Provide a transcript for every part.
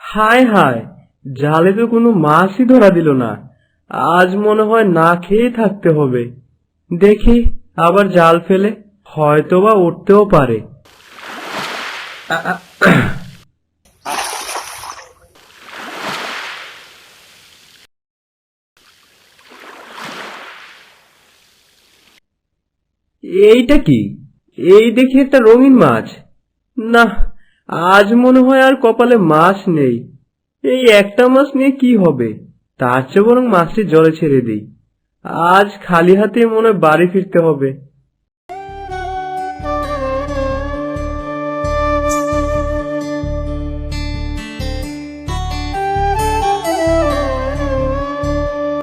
হায় হায়, জালে তো কোনো মাছই ধরা দিল না। আজ মনে হয় না খেয়ে থাকতে হবে। দেখি, আবার জাল ফেলে, হয়তোবা উঠতেও পারে। এইটা কি? এই দেখি একটা রঙিন মাছ। না, আজ মনে হয় আর কপালে মাছ নেই। এই একটা মাছ নিয়ে কি হবে? তার চেয়ে বরং মাছটি জলে ছেড়ে দিই। আজ খালি হাতে মনে বাড়ি ফিরতে হবে।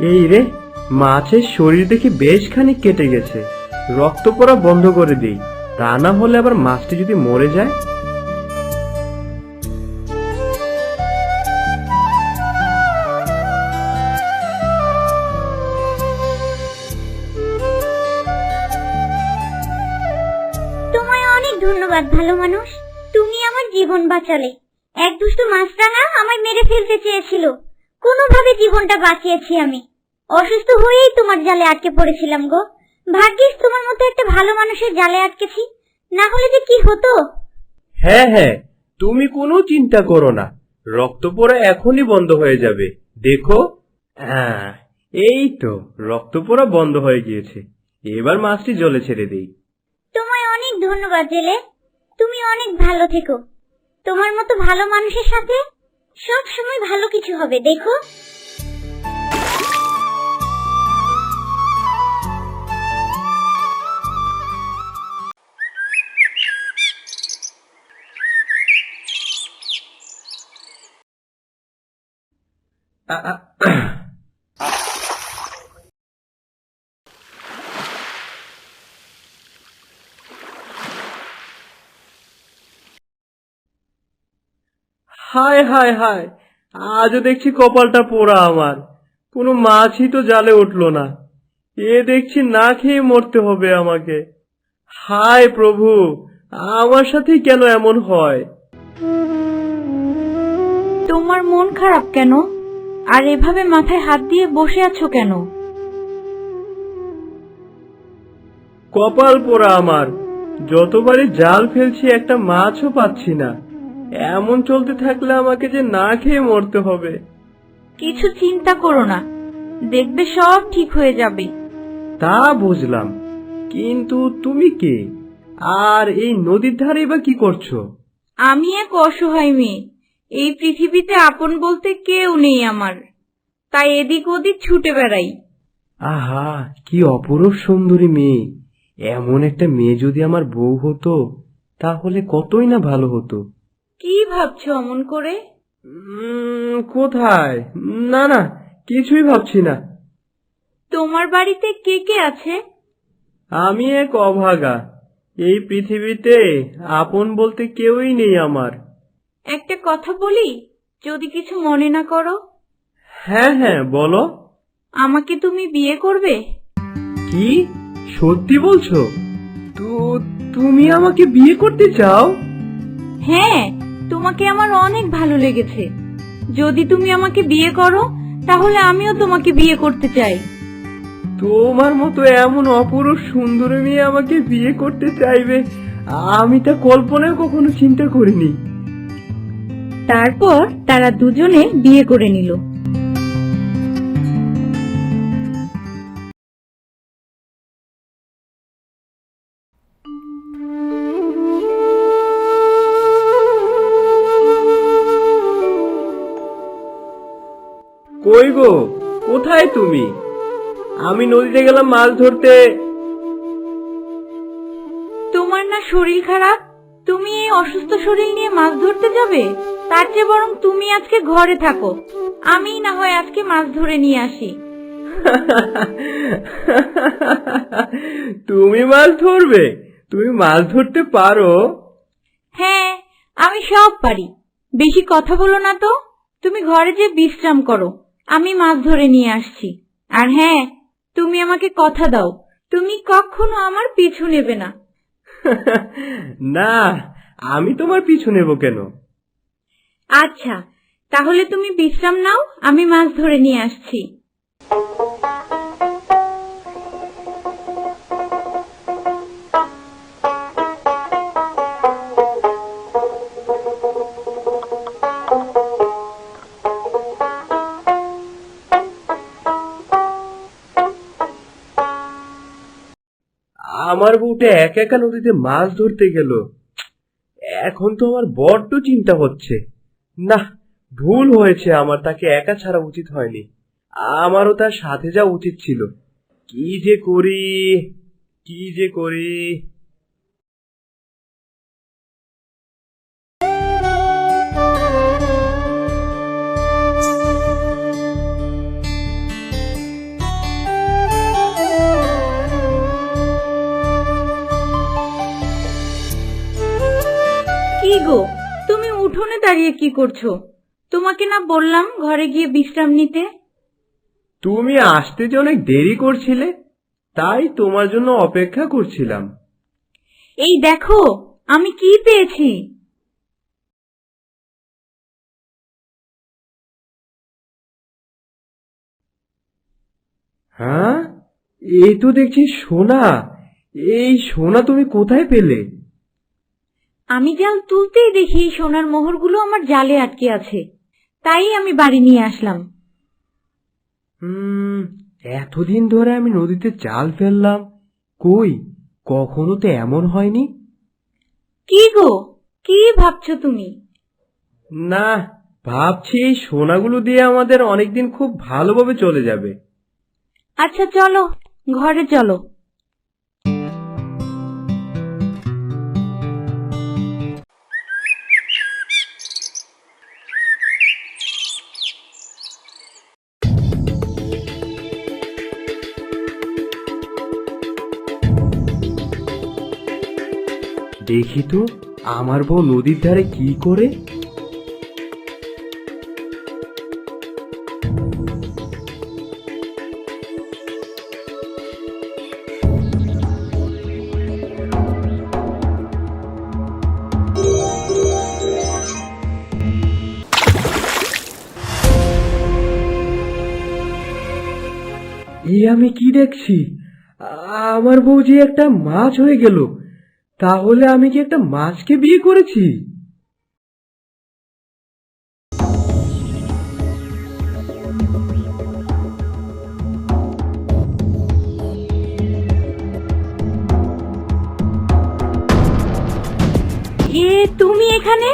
এই রে, মাছের শরীর দেখে বেশ খানিক কেটে গেছে। রক্ত পড়া বন্ধ করে দিই। তা না হলে আবার মাছটি যদি মরে যায়? অনেক ধন্যবাদ, ভালো মানুষ। তুমি আমার জীবন বাঁচালে। এক দুষ্ট মাছরাঙা আমায় মেরে ফেলতে চেয়েছিল। কোনোভাবে জীবনটা বাঁচিয়েছি আমি। অসুস্থ হয়েই তোমার জালে আটকে পড়েছিলাম গো। ভাগ্যিস তোমার মতো একটা ভালো মানুষের জালে আটকেছি। না হলে যে কি হতো? হ্যাঁ হ্যাঁ তুমি কোনো চিন্তা করো না। রক্ত পড়া এখনই বন্ধ হয়ে যাবে। দেখো। হ্যাঁ এই তো রক্ত পড়া বন্ধ হয়ে গিয়েছে। এবার মাছটি জলে ছেড়ে দেই। তোমায় অনেক ধন্যবাদ জেলে। তুমি অনেক ভালো থেকো। তোমার মতো ভালো মানুষের সাথে সব সময় ভালো কিছু হবে দেখো। হায় হায় হায়, আজও দেখছি কপালটা পোড়া আমার। কোনো মাছই তো জালে উঠল না। এ দেখছি না খেয়ে মরতে হবে আমাকে। হায় প্রভু, আমার সাথেই কেন এমন হয়? তোমার মন খারাপ কেন? আর এভাবে মাথায় হাত দিয়ে বসে আছো কেন? কপাল পোড়া আমার। যতবারই জাল ফেলছি একটা মাছও পাচ্ছি না। এমন চলতে থাকলে আমাকে যে না খেয়ে মরতে হবে। কিছু চিন্তা করো না। দেখবে সব ঠিক হয়ে যাবে। তা বুঝলাম। কিন্তু তুমি কে? আর এই নদীর ধারে বা কি করছ? আমি এক অসহায় মেয়ে। এই পৃথিবীতে আপন বলতে কেউ নেই আমার। তাই এদিক ওদিক ছুটে বেড়াই। আহা কি অপরূপ সুন্দরী মেয়ে। এমন একটা মেয়ে যদি আমার বউ হতো তাহলে কতই না ভালো হতো। কি ভাবছ অমন করে? উম, কোথায়? না না কিছুই ভাবছি না। তোমার বাড়িতে কে কে আছে? আমি এক অভাগা। এই পৃথিবীতে আপন বলতে কেউই নেই আমার। একটা কথা বলি? যদি কিছু মনে না করো। হ্যাঁ হ্যাঁ বলো। আমাকে তুমি বিয়ে করবে? কি? সত্যি বলছো? তো তুমি আমাকে বিয়ে করতে চাও? হ্যাঁ তোমাকে আমার অনেক ভালো লেগেছে। যদি তুমি আমাকে বিয়ে করো তাহলে আমিও তোমাকে বিয়ে করতে চাই। তোমার মতো এমন অপরূপ সুন্দর মেয়ে আমাকে বিয়ে করতে চাইবে আমি তা কল্পনাও কখনো চিন্তা করিনি। তারপর তারা দুজনে বিয়ে করে নিল। কই গো? কোথায় তুমি? আমি নদীতে গেলাম মাছ ধরতে। তোমার না শরীর খারাপ? অসুস্থ শরীর নিয়ে মাছ ধরতে যাবে? তার চেয়ে বরং তুমি আজকে ঘরে থাকো। আমি না হয় আজকে মাছ ধরে নিয়ে আসি। তুমি মাছ ধরবে? তুমি মাছ ধরতে পারো। হ্যাঁ আমি সব পারি। বেশি কথা বলো না তো। তুমি ঘরে যে বিশ্রাম করো আমি মাছ ধরে নিয়ে আসছি। আর হ্যাঁ তুমি আমাকে কথা দাও। তুমি কখনো আমার পিছু নেবে না। না আমি তোমার পিছু নেব কেন? আচ্ছা তাহলে তুমি বিশ্রাম নাও আমি মাছ ধরে নিয়ে আসছি। আমার বউটা একা একা নদীতে মাছ ধরতে গেল। এখন তো আমার বড্ড চিন্তা হচ্ছে। না ভুল হয়েছে আমার, তাকে একা ছাড়া উচিত হয়নি। আমারও তার সাথে যাওয়া উচিত ছিল। কি যে করি, কি যে করি। দাঁড়িয়ে কি করছ? তোমাকে না বললাম ঘরে গিয়ে বিশ্রাম নিতে? তুমি আসতে যে অনেক দেরি করছিলে তাই তোমার জন্য অপেক্ষা করছিলাম। এই দেখো আমি কি পেয়েছি? হ্যাঁ? এই তো দেখছি সোনা। এই সোনা তুমি কোথায় পেলে? আমি জাল তুলতেই দেখি সোনার মোহরগুলো আমার জালে আটকে আছে। তাই আমি বাড়ি নিয়ে আসলাম। হুম এতদিন ধরে আমি নদীতে জাল ফেললাম। কই কখনো তো এমন হয়নি? কি গো কি ভাবছ তুমি? না ভাবছি এই সোনাগুলো দিয়ে আমাদের অনেকদিন খুব ভালোভাবে চলে যাবে। আচ্ছা চলো ঘরে চলো। দেখি তো, আমার বউ নদীর ধারে কি করে? এ আমি কি দেখছি? আমার বউ যে একটা মাছ হয়ে গেল। তাহলে আমি কি একটা মাছকে বিয়ে করেছি? এ তুমি এখানে?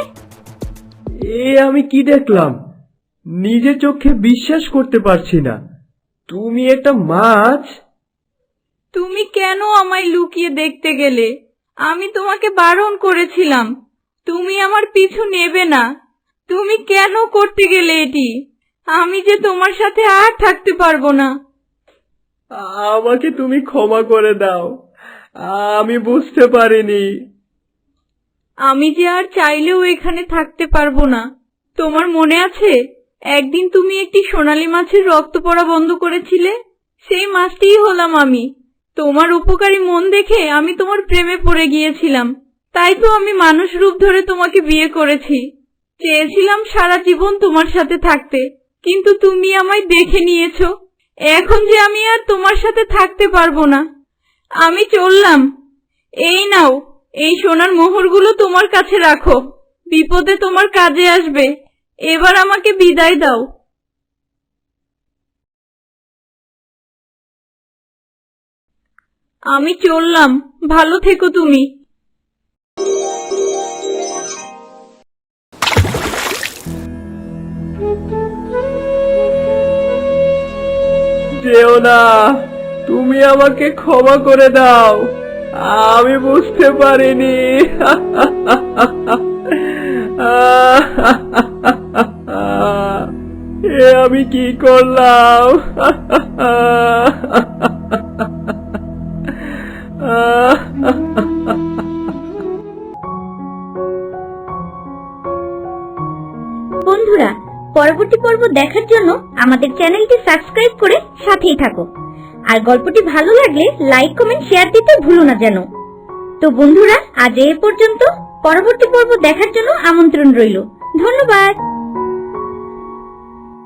এ আমি কি দেখলাম? নিজে চোখে বিশ্বাস করতে পারছি না। তুমি একটা মাছ? তুমি কেন আমায় লুকিয়ে দেখতে গেলে? আমি তোমাকে বারণ করেছিলাম। তুমি আমার পিছু নেবে না। তুমি কেন করতে গেলে এটি? আমি যে তোমার সাথে আর থাকতে পারব না। আমাকে তুমি ক্ষমা করে দাও। আমি বুঝতে পারিনি। আমি যে আর চাইলেও এখানে থাকতে পারব না। তোমার মনে আছে একদিন তুমি একটি সোনালী মাছের রক্ত পড়া বন্ধ করেছিলে? সেই মাছটিই হলাম আমি। তোমার উপকারী মন দেখে আমি তোমার প্রেমে পড়ে গিয়েছিলাম। তাই তো আমি মানুষ রূপ ধরে তোমাকে বিয়ে করেছি। চেয়েছিলাম সারা জীবন তোমার সাথে থাকতে, কিন্তু তুমি আমায় দেখে নিয়েছো। এখন যে আমি আর তোমার সাথে থাকতে পারব না। আমি চললাম। এই নাও, এই সোনার মোহরগুলো তোমার কাছে রাখো। বিপদে তোমার কাজে আসবে। এবার আমাকে বিদায় দাও। আমি চললাম। ভালো থেকো তুমি। যেও তুমি আমাকে ক্ষমা করে দাও। আমি বুঝতে পারিনি। এ আমি কি করলাম? বন্ধুরা, পরবর্তী পর্ব দেখার জন্য আমাদের চ্যানেলটি সাবস্ক্রাইব করে সাথেই থাকো। আর গল্পটি ভালো লাগলে লাইক, কমেন্ট, শেয়ার দিতে ভুলো না যেন। তো বন্ধুরা, আজ এ পর্যন্ত। পরবর্তী পর্ব দেখার জন্য আমন্ত্রণ রইল। ধন্যবাদ।